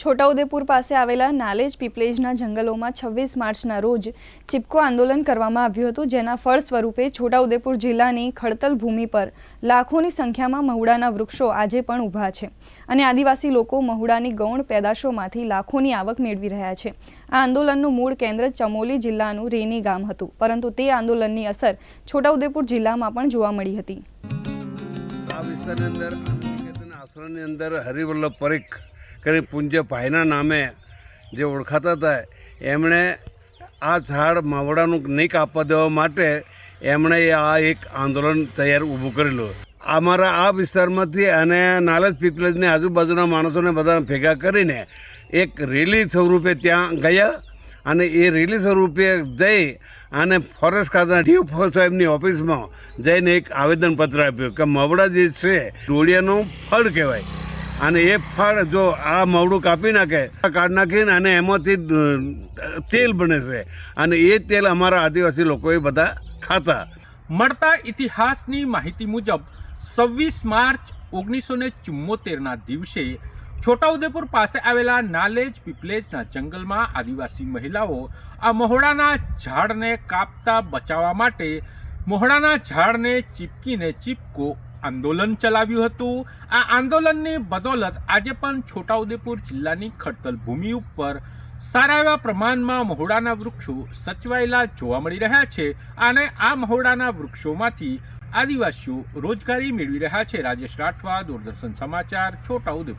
છોટાઉદેપુર પાસે આવેલા નાલેજ પીપલેજના જંગલોમાં છવ્વીસ માર્ચના રોજ ચિપકો આંદોલન કરવામાં આવ્યું હતું, જેના ફળ સ્વરૂપે છોટાઉદેપુર જિલ્લાની ખડતલ ભૂમિ પર લાખોની સંખ્યામાં મહુડાના વૃક્ષો આજે પણ ઊભા છે અને આદિવાસી લોકો મહુડાની ગૌણ પેદાશોમાંથી લાખોની આવક મેળવી રહ્યા છે. આ આંદોલનનું મૂળ કેન્દ્ર ચમોલી જિલ્લાનું રેની ગામ હતું, પરંતુ તે આંદોલનની અસર છોટાઉદેપુર જિલ્લામાં પણ જોવા મળી હતી. આ વિસ્તારની અંદર હરિવલ્લભ પરીખ કરી પૂજ્ય ભાઈના નામે જે ઓળખાતા હતા, એમણે આ ઝાડ માવડાનું નહીં કાપવા દેવા માટે એમણે આ એક આંદોલન તૈયાર ઊભું કરેલું. અમારા આ વિસ્તારમાંથી અને નાલજ પીપલજની આજુબાજુના માણસોને બધા ભેગા કરીને એક રેલી સ્વરૂપે ત્યાં ગયા અને એ રેલી સ્વરૂપે જઈ અને ફોરેસ્ટ ખાતાના ડીઓ સાહેબની ઓફિસમાં જઈને એક આવેદનપત્ર આપ્યું કે મવડા જે છે, ડોળિયાનું ફળ કહેવાય. અને એ ફળ જો આ મવડું કાપી નાખે, કાઢ નાખીને અને એમાંથી તેલ બને છે. અને એ તેલ અમારા આદિવાસી લોકોએ બધા ખાતા. મળતા ઇતિહાસની માહિતી મુજબ, છવ્વીસ માર્ચ ઓગણીસો ને ચુમ્મોતેરના દિવસે છોટાઉદેપુર પાસે આવેલા નાલેજ પીપલેજના જંગલમાં આદિવાસી મહિલાઓ આ મહોડાના ઝાડને કાપતા બચાવવા માટે, મહોડાના ઝાડને ચીપકીને ચીપકો આંદોલન ચલાવ્યું હતું. આ આંદોલનની બદોલત આજે પણ છોટાઉદેપુર જિલ્લાની ખડતલ ભૂમિ ઉપર સારા એવા પ્રમાણમાં મહોડાના વૃક્ષો સચવાયેલા જોવા મળી રહ્યા છે અને આ મહોડાના વૃક્ષોમાંથી આદિવાસીઓ રોજગારી મેળવી રહ્યા છે. રાજેશ રાઠવા, દૂરદર્શન સમાચાર, છોટાઉદેપુર.